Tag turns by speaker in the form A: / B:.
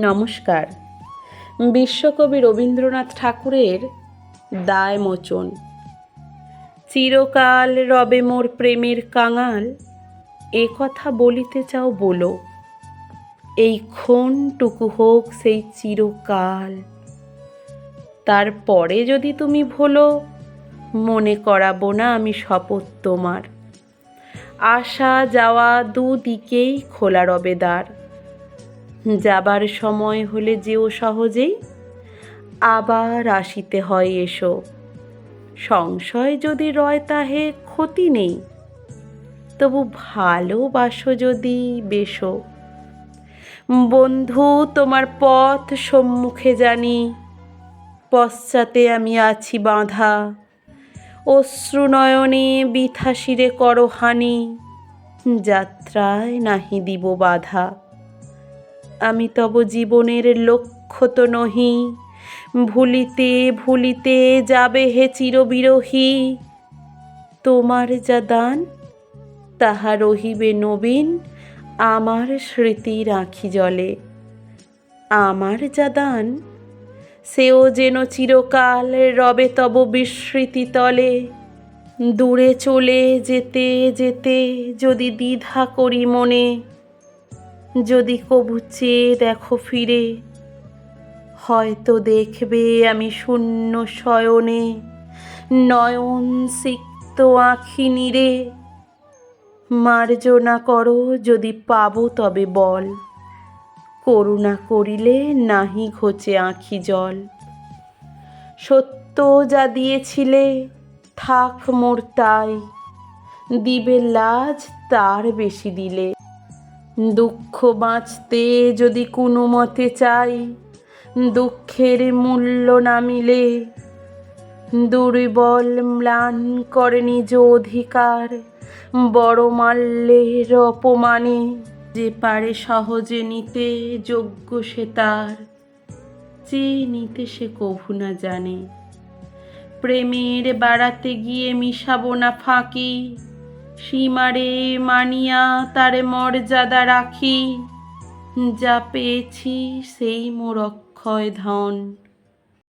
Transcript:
A: নমস্কার। বিশ্বকবি রবীন্দ্রনাথ ঠাকুরের দায় মোচন। চিরকাল রবে মোর প্রেমের কাঙাল, এ কথা বলিতে চাও বলো। এই ক্ষণটুকু হোক সেই চিরকাল। তারপরে যদি তুমি ভোলো, মনে করাবো না আমি শপথ তোমার। আসা যাওয়া দুদিকেই খোলা রবে দ্বার। যাবার সময় হলে যেও সহজেই। আবার আসিতে হয় এসো। সংশয় যদি রয় তাহে ক্ষতি নেই। তবু ভালোবাসো যদি বেশো। বন্ধু, তোমার পথ সম্মুখে জানি। পশ্চাতে আমি আছি বাঁধা। অশ্রুনয়নে বৃথা শিরে করো হানি। যাত্রায় নাহি দিব বাধা। আমি তব জীবনের লক্ষ্য তো নহি। ভুলিতে ভুলিতে যাবে হে চিরবিরহী। তোমার যা দান, তাহা রহিবে নবীন। আমার স্মৃতি রাখি জলে। আমার যা দান, সেও যেন চিরকাল রবে তব বিস্মৃতি তলে। দূরে চলে যেতে যেতে যদি দ্বিধা করি মনে যদি কবু চেয়ে দেখো ফিরে, হয়তো দেখবে আমি শূন্য শয়নে, নয়ন সিক্ত আঁখি নিরে মার্জনা করো যদি পাবো তবে বল, করুণা করিলে নাহি ঘোচে আঁখি জল। সত্য যা দিয়েছিলে, থাক মোর তাই, দিবে লাজ তার বেশি দিলে। দুঃখ বাঁচতে যদি কোনো মতে চাই, দুঃখের মূল্য না মিলে, দুর্বল ম্লান করে নিজ অধিকার, বড় মাল্যের অপমানে যে পারে সহজে নিতে যোগ্য সে তার চেয়ে নিতে সে কভু না জানে। প্রেমের বাড়াতে গিয়ে মিশাবো না ফাঁকি সীমারে মানিয়া তারে মর্যাদা রাখি। যা পেয়েছি সেই মোর অক্ষয় ধন।